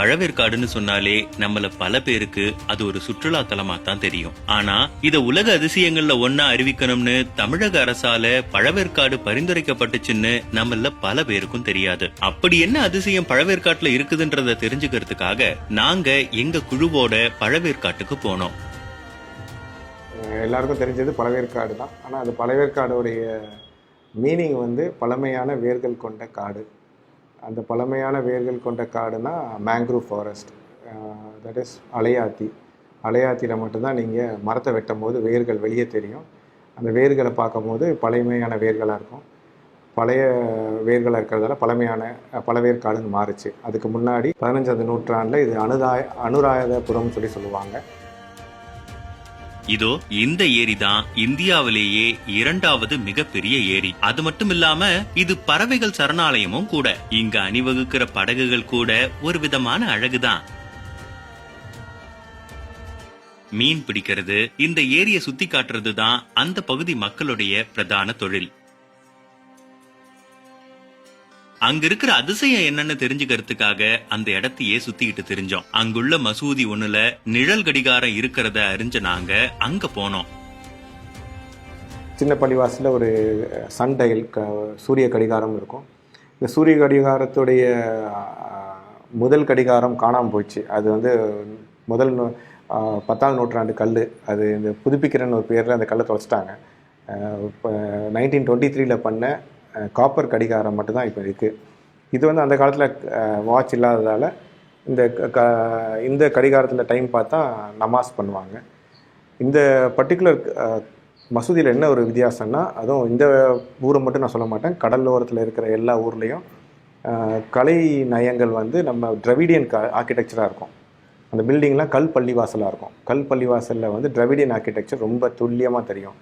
பழவேற்காடுன்னு சொன்னாலே நம்மள பல பேருக்கு அது ஒரு சுற்றுலா தலமா தான் தெரியும். ஆனா இத உலக அதிசயங்கள்ல ஒன்னா அறிவிக்கணும்னு தமிழக அரசால பழவேற்காடு பரிந்துரைக்கப்பட்டுச்சுன்னு நம்மள பல பேருக்கும் தெரியாது. அப்படி என்ன அதிசயம் பழவேற்காட்டுல இருக்குதுன்றத தெரிஞ்சுக்கிறதுக்காக நாங்க எங்க குழுவோட பழவேற்காட்டுக்கு போனோம். எல்லாருக்கும் தெரிஞ்சது பழவேற்காடு தான் ஆனால் அது பழவேற்காடுடைய மீனிங் வந்து பழமையான வேர்கள் கொண்ட காடு. அந்த பழமையான வேர்கள் கொண்ட காடுனா மேங்க்ரூவ் ஃபாரஸ்ட் தட் இஸ் அலையாத்தி. அலையாத்தியில் மட்டும்தான் நீங்கள் மரத்தை வெட்டும் போது வேர்கள் வெளியே தெரியும். அந்த வேர்களை பார்க்கும்போது பழமையான வேர்களாக இருக்கும். பழைய வேர்களாக இருக்கிறதால பழமையான பழவேற்காடுன்னு மாறுச்சு. அதுக்கு முன்னாடி பதினஞ்சாவது நூற்றாண்டில் இது அனுதாய அனுராதபுரம்னு சொல்லி சொல்லுவாங்க. இதோ இந்த ஏரி தான் இந்தியாவிலேயே இரண்டாவது மிகப்பெரிய ஏரி. அது மட்டும் இல்லாம இது பறவைகள் சரணாலயமும் கூட. இங்க அணிவகுக்கிற படகுகள் கூட ஒரு விதமான அழகுதான். மீன் பிடிக்கிறது இந்த ஏரியை சுத்தி காட்டுறது தான் அந்த பகுதி மக்களுடைய பிரதான தொழில். அங்க இருக்கிற அதிசயம் என்னன்னு தெரிஞ்சுக்கிறதுக்காக அந்த இடத்தையே சுத்திக்கிட்டு தெரிஞ்சோம். அங்குள்ள மசூதி ஒண்ணுல நிழல் கடிகாரம் இருக்கிறத அறிஞ்ச நாங்க அங்க போனோம். சின்ன பள்ளிவாசல ஒரு சன் டயல் க சூரிய கடிகாரம் இருக்கும். இந்த சூரிய கடிகாரத்துடைய முதல் கடிகாரம் காணாமல் போச்சு அது வந்து முதல் நூ- நூற்றாண்டு கல் அது இந்த புதுப்பிக்கிறன்னு ஒரு பேரில் அந்த கல்லை தொலைச்சிட்டாங்க. இப்போ நைன்டீன் டுவெண்ட்டி த்ரீல பண்ண காப்பர் கடிகாரம் மட்டும்தான் இப்போ இருக்குது இது வந்து அந்த காலத்தில் வாட்ச் இல்லாததால் இந்த க- க- இந்த கடிகாரத்தில் டைம் பார்த்தா நமாஸ் பண்ணுவாங்க. இந்த பர்டிகுலர் மசூதியில் என்ன ஒரு வித்தியாசம்னா அதுவும் இந்த ஊரை மட்டும் நான் சொல்ல மாட்டேன். கடலோரத்தில் இருக்கிற எல்லா ஊர்லேயும் கலை நயங்கள் வந்து நம்ம ட்ரவிடியன் க ஆர்கிடெக்சராக இருக்கும். அந்த பில்டிங்லாம் கல் பள்ளிவாசலாக இருக்கும். கல் பள்ளிவாசலில் வந்து திராவிடியன் ஆர்கிடெக்சர் ரொம்ப துல்லியமாக தெரியும்.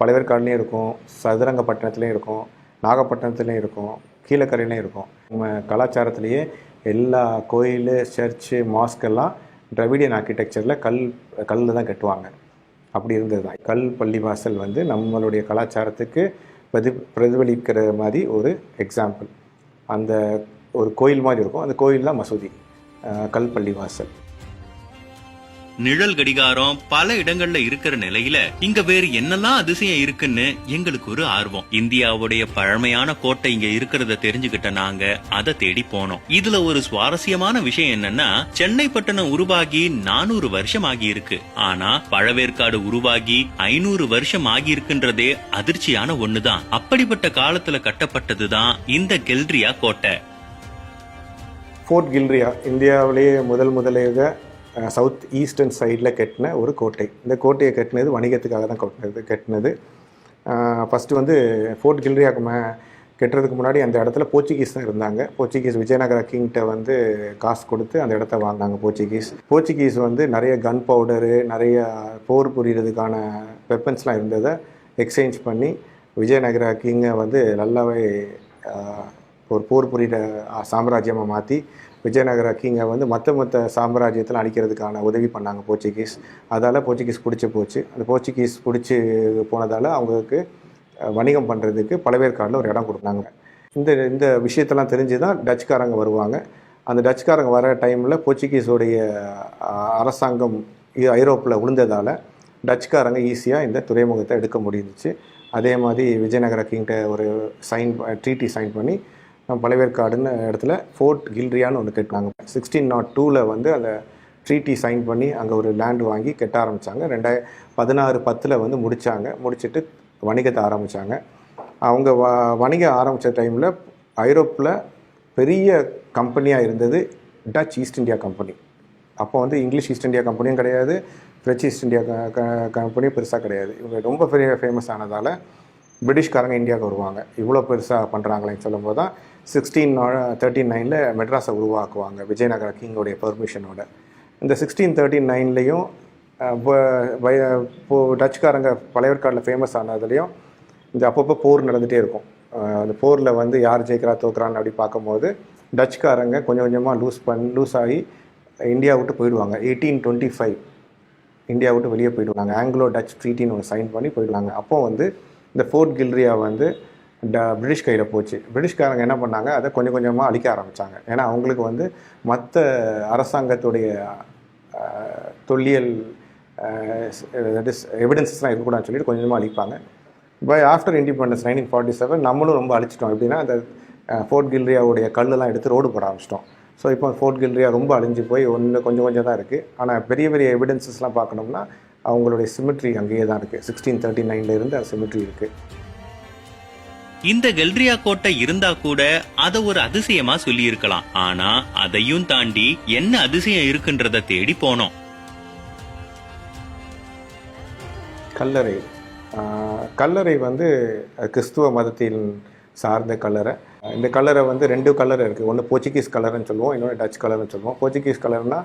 பழவேற்காடுலேயும் இருக்கும் சதுரங்கப்பட்டினத்துலேயும் இருக்கும். நாகப்பட்டினத்துலேயும் இருக்கும் கீழக்கரையிலையும் இருக்கும். நம்ம கலாச்சாரத்திலேயே எல்லா கோயில் சர்ச்சு மாஸ்கெல்லாம் ட்ரவிடியன் ஆர்கிடெக்சரில் கல் கல்லில் தான் கட்டுவாங்க. அப்படி இருந்தது தான். கல் பள்ளிவாசல் வந்து நம்மளுடைய கலாச்சாரத்துக்கு பிரதி பிரதிபலிக்கிற மாதிரி ஒரு எக்ஸாம்பிள் அந்த ஒரு கோயில் மாதிரி இருக்கும். அந்த கோயில் தான் மசூதி அஹ் கல் பள்ளிவாசல் நிழல் கடிகாரம் பல இடங்கள்ல இருக்கிற நிலையில இங்க வேறு என்னெல்லாம் அதிசயம் இருக்குன்னு எங்களுக்கு ஒரு ஆர்வம். இந்தியாவுடைய பழமையான கோட்டை இங்க இருக்கிறத தெரிஞ்சுக்கிட்ட நாங்க அதை தேடி போனோம். இதுல ஒரு சுவாரஸ்யமான விஷயம் என்னன்னா சென்னை பட்டணம் உருவாகி நானூறு வருஷம் ஆகி இருக்கு ஆனா பழவேற்காடு உருவாகி ஐநூறு வருஷம் ஆகி இருக்குன்றதே அதிர்ச்சியான ஒண்ணுதான். அப்படிப்பட்ட காலத்துல கட்டப்பட்டதுதான் இந்த கெல்ட்ரியா கோட்டை. ஃபோர்ட் கில்ரியா இந்தியாவிலேயே முதல் முதலாக சவுத் ஈஸ்டர்ன் சைடில் கட்டின ஒரு கோட்டை. இந்த கோட்டையை கட்டினது வணிகத்துக்காக தான் கட்டினது கட்டினது. ஃபஸ்ட்டு வந்து ஃபோர்ட் கில்ரியாக்கு மே கட்டுறதுக்கு முன்னாடி அந்த இடத்துல போர்ச்சுகீஸ் தான் இருந்தாங்க. போர்ச்சுகீஸ் விஜயநகர கிங்கிட்ட வந்து காசு கொடுத்து அந்த இடத்த வாங்கினாங்க போர்ச்சுகீஸ் போர்ச்சுகீஸ் வந்து நிறைய கன் பவுடரு நிறைய போர் புரியறதுக்கான வெப்பன்ஸ்லாம் இருந்ததை எக்ஸ்சேஞ்ச் பண்ணி விஜயநகர கிங்கை வந்து நல்லாவே ஒரு போர் புரியிற சாம்ராஜ்யமாக மாற்றி விஜயநகர கிங்கை வந்து மற்ற மற்ற சாம்ராஜ்யத்தில் அழிக்கிறதுக்கான உதவி பண்ணாங்க போர்ச்சுகீஸ். அதால் போர்ச்சுகீஸ் பிடிச்சி போச்சு. அந்த போர்ச்சுகீஸ் பிடிச்சி போனதால் அவங்களுக்கு வணிகம் பண்ணுறதுக்கு பழவேற்காடில் ஒரு இடம் கொடுத்தாங்க. இந்த இந்த விஷயத்தெல்லாம் தெரிஞ்சு தான் டச்சுக்காரங்க வருவாங்க. அந்த டச்சுக்காரங்க வர டைமில் போர்ச்சுகீஸோடைய அரசாங்கம் ஐரோப்பில் விழுந்ததால் டச்சுக்காரங்க ஈஸியாக இந்த துறைமுகத்தை எடுக்க முடிஞ்சிச்சு. அதே மாதிரி விஜயநகர கிங்கிட்ட ஒரு சைன் ட்ரீட்டி சைன் பண்ணி பழவேற்காடுன்னு இடத்துல ஃபோர்ட் கில்ரியான்னு ஒன்று கட்டுவாங்க சிக்ஸ்டீன் நாட் டூவில் வந்து அந்த ட்ரீட்டி சைன் பண்ணி அங்கே ஒரு லேண்ட் வாங்கி கட்ட ஆரம்பித்தாங்க ரெண்டாய பதினாறு பத்தில் வந்து முடித்தாங்க முடிச்சுட்டு வணிகத்தை ஆரம்பித்தாங்க அவங்க வ வணிகம் ஆரம்பித்த டைமில் ஐரோப்பில் பெரிய கம்பெனியாக இருந்தது டச் ஈஸ்ட் இந்தியா கம்பெனி அப்போ வந்து இங்கிலீஷ் ஈஸ்ட் இந்தியா கம்பெனியும் கிடையாது. ஃப்ரெஞ்ச் ஈஸ்ட் இந்தியா க- க- கம்பெனியும் பெருசாக கிடையாது. இவங்க ரொம்ப பெரிய ஃபேமஸ் ஆனதால் பிரிட்டிஷ்காரங்க இந்தியாவுக்கு வருவாங்க. இவ்வளோ பெருசாக பண்ணுறாங்களேன்னு சொல்லும்போது தான் சிக்ஸ்டீன் தேர்ட்டி நைனில் மெட்ராஸை உருவாக்குவாங்க விஜயநகர கிங்கோடைய பெர்மிஷனோட இந்த சிக்ஸ்டீன் தேர்ட்டி நைன்லேயும் இப்போ டச்சுக்காரங்க பழையற்காடில் ஃபேமஸ் ஆனதுலேயும் இந்த அப்பப்போ போர் நடந்துகிட்டே இருக்கும். அந்த போரில் வந்து யார் ஜெயிக்கிறா தோக்குறான்னு அப்படி பார்க்கும்போது டச்சுக்காரங்க கொஞ்சம் கொஞ்சமாக லூஸ் பண் லூஸ் ஆகி இந்தியா விட்டு போயிடுவாங்க. எயிட்டீன் டுவெண்ட்டி ஃபைவ் இந்தியா விட்டு வெளியே போயிடுவாங்க. ஆங்கிலோ டச் ட்ரீட்டின்னு ஒன்று சைன் பண்ணி போயிடுவாங்க. அப்போ வந்து இந்த ஃபோர்ட் கில்ரியா வந்து ட பிரிட்டிஷ் கையில் போச்சு. பிரிட்டிஷ்காரங்க என்ன பண்ணாங்க? அதை கொஞ்சம் கொஞ்சமாக அழிக்க ஆரம்பித்தாங்க ஏன்னா அவங்களுக்கு வந்து மற்ற அரசாங்கத்துடைய தொல்லியல் தட் இஸ் எவிடன்சஸ்லாம் இருக்கக்கூடாதுன்னு சொல்லிட்டு கொஞ்சமாக அழிப்பாங்க. By after independence nineteen forty seven நம்மளும் ரொம்ப அழிச்சிட்டோம். எப்படின்னா அந்த ஃபோர்ட் கில்ரியாவுடைய கல்லெல்லாம் எடுத்து ரோடு போட ஆரம்பிச்சிட்டோம். ஸோ இப்போ ஃபோர்ட் கில்ரியா ரொம்ப அழிஞ்சு போய் ஒன்று கொஞ்சம் கொஞ்சம் தான் இருக்குது ஆனால் பெரிய பெரிய எவிடன்சஸ்லாம் பார்க்கணும்னா அவங்களுடைய சிமெட்ரி அங்கேயே தான் இருக்குது சிக்ஸ்டீன் தேர்ட்டி நைனில் இருந்து அந்த சிமெட்ரி இருக்குது இந்த கெல்ரியா கோட்டை இருந்தா கூட அத ஒரு அதிசயமா சொல்லி இருக்கலாம் ஆனா அதையும் தாண்டி என்ன அதிசயம் இருக்குன்றத தேடி போனோம். கல்லறை. கல்லறை வந்து கிறிஸ்துவ மதத்தின் சார்ந்த கல்லறை. இந்த கல்லறை வந்து ரெண்டு கல்லறை இருக்குது ஒன்று போர்ச்சுகீஸ் கல்லறைன்னு சொல்லுவோம் இன்னொன்று டச் கல்லறைன்னு சொல்லுவோம். போர்ச்சுகீஸ் கல்லறைனா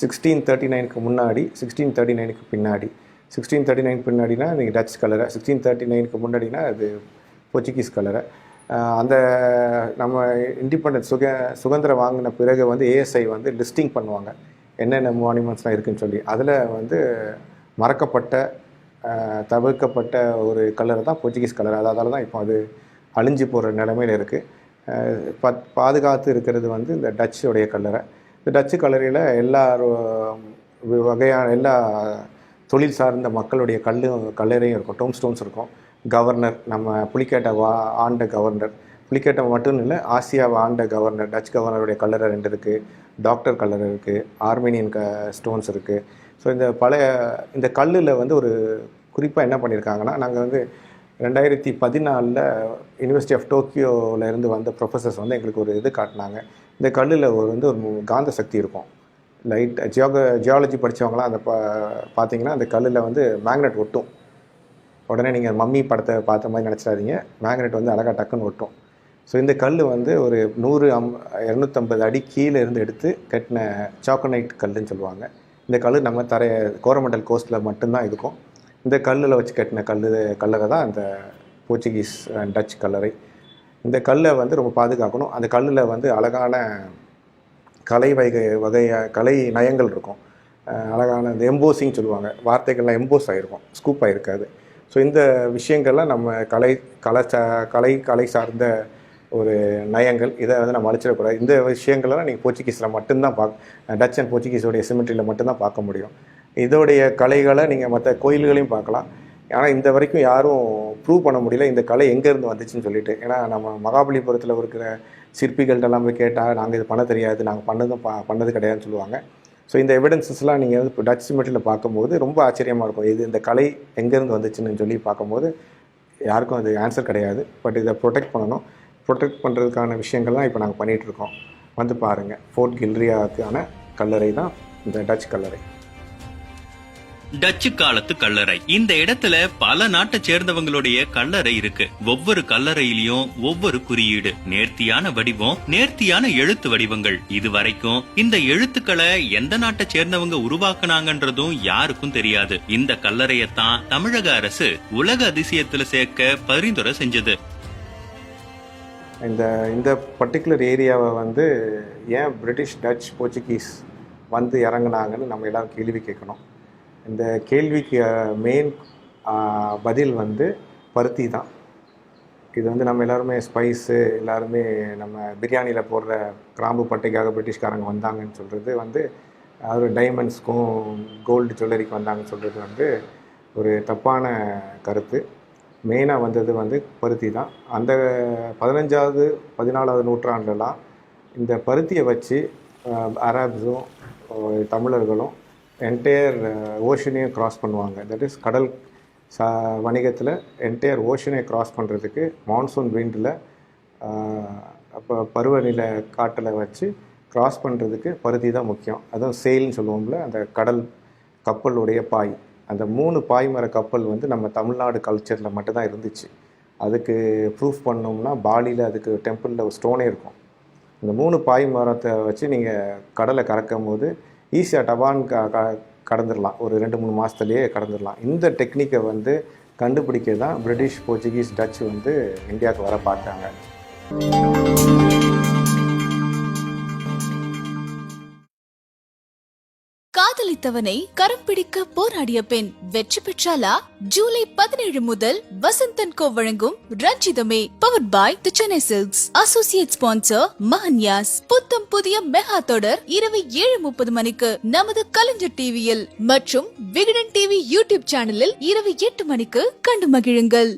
சிக்ஸ்டீன் தேர்ட்டி நைனுக்கு முன்னாடி சிக்ஸ்டீன் தேர்ட்டி நைனுக்கு பின்னாடி. சிக்ஸ்டீன் தேர்ட்டி நைன் பின்னாடினா நீங்கள் டச் கலரை சிக்ஸ்டீன் தேர்ட்டி நைனுக்கு முன்னாடினா அது போர்ச்சுகீஸ் கலரை அந்த நம்ம இண்டிபெண்டன்ஸ் சுக சுதந்திரம் வாங்கின பிறகு வந்து ஏஎஸ்ஐ வந்து லிஸ்டிங் பண்ணுவாங்க. என்னென்ன மானுமெண்ட்ஸ்லாம் இருக்குதுன்னு சொல்லி. அதில் வந்து மறக்கப்பட்ட தவிர்க்கப்பட்ட ஒரு கலர் தான் போர்ச்சுகீஸ் கலர் அதால தான் இப்போ அது அழிஞ்சு போகிற நிலமையில இருக்குது பத் பாதுகாத்து இருக்கிறது வந்து இந்த டச்சுடைய கல்லறை இந்த டச்சு கல்லறையில் எல்லா வகையான எல்லா தொழில் சார்ந்த மக்களுடைய கல்லும் கல்லறையும் இருக்கும் டோம் ஸ்டோன்ஸ் இருக்கும். கவர்னர் நம்ம புலிக்கேட்டை வா ஆண்ட கவர்னர் புலிக்கேட்டை மட்டும் இல்லை ஆசியாவை ஆண்ட கவர்னர் டச் கவர்னருடைய கல்லறை ரெண்டு இருக்குது டாக்டர் கல்லறை இருக்குது ஆர்மேனியன் க ஸ்டோன்ஸ் இருக்குது ஸோ இந்த பழைய இந்த கல்லில் வந்து ஒரு குறிப்பாக என்ன பண்ணியிருக்காங்கன்னா நாங்கள் வந்து ரெண்டாயிரத்தி பதினாலில் யூனிவர்சிட்டி ஆஃப் டோக்கியோவில் இருந்து வந்த ப்ரொஃபஸர்ஸ் வந்து எங்களுக்கு ஒரு இது காட்டினாங்க. இந்த கல்லில் ஒரு வந்து ஒரு காந்த சக்தி இருக்கும். லைட் ஜியோக ஜியாலஜி படித்தவங்களாம் அந்த பா பார்த்தீங்கன்னா அந்த கல்லில் வந்து மேக்னெட் ஒட்டும். உடனே நீங்கள் மம்மி படத்தை பார்த்த மாதிரி நினச்சிடாதீங்க. மேக்னெட் வந்து அழகாக டக்குன்னு ஒட்டும். ஸோ இந்த கல் வந்து ஒரு நூறு அம் இரநூத்தம்பது அடி கீழே இருந்து எடுத்து கட்டின சாக்கனைட் கல்லுன்னு சொல்லுவாங்க. இந்த கல் நம்ம தரைய கோரமண்டல் கோஸ்ட்டில் மட்டும்தான் இருக்கும். இந்த கல்லில் வச்சு கட்டின கல் கல்லறை தான் இந்த போர்ச்சுகீஸ் அண்ட் டச் கல்லறை. இந்த கல்லை வந்து ரொம்ப பாதுகாக்கணும். அந்த கல்லில் வந்து அழகான கலை வகை வகையாக கலை நயங்கள் இருக்கும். அழகான இந்த எம்போசிங் சொல்லுவாங்க. வார்த்தைகள்லாம் எம்போஸ் ஆகிருக்கும் ஸ்கூப் ஆகிருக்காது ஸோ இந்த விஷயங்கள்லாம் நம்ம கலை கலாச்சா கலை கலை சார்ந்த ஒரு நயங்கள் இதை வந்து நம்ம அழிச்சிடக்கூடாது. இந்த விஷயங்கள்லாம் நீங்கள் போர்ச்சுகீஸில் மட்டும்தான் பார்க்க டச் அண்ட் போர்ச்சுகீஸோடைய சிமெட்ரியில் மட்டும்தான் பார்க்க முடியும். இதோடைய கலைகளை நீங்கள் மற்ற கோயில்களையும் பார்க்கலாம். ஆனால் இந்த வரைக்கும் யாரும் ப்ரூவ் பண்ண முடியல. இந்த கலை எங்கேருந்து வந்துச்சுன்னு சொல்லிட்டு. ஏன்னா நம்ம மகாபலிபுரத்தில் இருக்கிற சிற்பிகள்கிட்டலாம் போய் கேட்டால் நாங்கள் இது பண்ண தெரியாது. நாங்கள் பண்ணதும் பா பண்ணது கிடையாதுன்னு சொல்லுவாங்க. ஸோ இந்த எவிடன்சஸ்லாம் நீங்கள் வந்து இப்போ டச் சிமெட்ரியில் பார்க்கும்போது ரொம்ப ஆச்சரியமாக இருக்கும். இது இந்த கலை எங்கேருந்து வந்துச்சுன்னு சொல்லி பார்க்கும்போது யாருக்கும் அது ஆன்சர் கிடையாது. பட் இதை ப்ரொடெக்ட் பண்ணணும். ப்ரொடெக்ட் பண்ணுறதுக்கான விஷயங்கள்லாம் இப்போ நாங்கள் பண்ணிகிட்ருக்கோம் வந்து பாருங்கள் ஃபோர்ட் கில்ரியாவுக்கான கல்லறை தான் இந்த டச் கல்லறை. டச்சு காலத்து கல்லறை. இந்த இடத்துல பல நாட்டை சேர்ந்தவங்களுடைய கல்லறை இருக்கு. ஒவ்வொரு கல்லறையிலயும் ஒவ்வொரு குறியீடு. நேர்த்தியான வடிவம் நேர்த்தியான எழுத்து வடிவங்கள். இது வரைக்கும் இந்த எழுத்துக்களை எந்த நாட்டை சேர்ந்தவங்க உருவாக்குனாங்கன்றதும் யாருக்கும் தெரியாது. இந்த கல்லறையத்தான் தமிழக அரசு உலக அதிசயத்துல சேர்க்க பரிந்துரை செஞ்சது. இந்த இந்த பர்டிகுலர் ஏரியாவை வந்து ஏன் பிரிட்டிஷ் டச் போர்ச்சுகீஸ் வந்து இறங்குனாங்கன்னு நம்ம எல்லாரும் கேள்வி கேட்கணும். இந்த கேள்விக்கு மெயின் பதில் வந்து பருத்தி தான். இது வந்து நம்ம எல்லாருமே ஸ்பைஸு எல்லாருமே நம்ம பிரியாணியில் போடுற கிராம்பு பட்டைக்காக பிரிட்டிஷ்காரங்க வந்தாங்கன்னு சொல்கிறது வந்து ஒரு டைமண்ட்ஸ்க்கும் கோல்டு ஜுவல்லரிக்கு வந்தாங்கன்னு சொல்கிறது வந்து ஒரு தப்பான கருத்து. மெயினாக வந்தது வந்து பருத்தி தான். அந்த பதினஞ்சாவது பதினாலாவது நூற்றாண்டுலாம் இந்த பருத்தியை வச்சு அரப்ஸும் தமிழர்களும் என்டையர் ஓஷனையும் கிராஸ் பண்ணுவாங்க. தட் இஸ் கடல் சா வணிகத்தில் என்டையர் ஓஷனை கிராஸ் பண்ணுறதுக்கு மான்சூன் விண்டில் uh, அப்போ பருவநிலை காட்டில் வச்சு கிராஸ் பண்ணுறதுக்கு பருத்தி தான் முக்கியம். அதுவும் செயில்னு சொல்லுவோம்ல அந்த கடல் கப்பலுடைய பாய். அந்த மூணு பாய்மர கப்பல் வந்து நம்ம தமிழ்நாடு கல்ச்சரில் மட்டும்தான் இருந்துச்சு. அதுக்கு ப்ரூஃப் பண்ணோம்னா பாலியில் அதுக்கு டெம்பிளில் ஒரு ஸ்டோனே இருக்கும். இந்த மூணு பாய் மரத்தை வச்சு நீங்கள் கடலை கறக்கும் போது ஈஸியாக டபான் க க கடந்துடலாம். ஒரு ரெண்டு மூணு மாதத்துலேயே கடந்துடலாம். இந்த டெக்னிக்கை வந்து கண்டுபிடிக்க தான் பிரிட்டிஷ் போர்ச்சுகீஸ் டச் வந்து இந்தியாவுக்கு வர பார்த்தாங்க பிடித்தவனை கரம் பிடிக்க போராடிய பெண் வெற்றி பெற்றாலா ஜூலை பதினேழு முதல் வசந்தன் கோ வழங்கும் Ranjithame powered by the Chennai Silks associate sponsor Mahanyas புத்தம் புதிய மெகா தொடர் இரவு ஏழு முப்பது மணிக்கு நமது கலைஞர் டிவியில் மற்றும் விகடன் டிவி யூடியூப் சேனலில் இரவு எட்டு மணிக்கு கண்டு மகிழுங்கள்.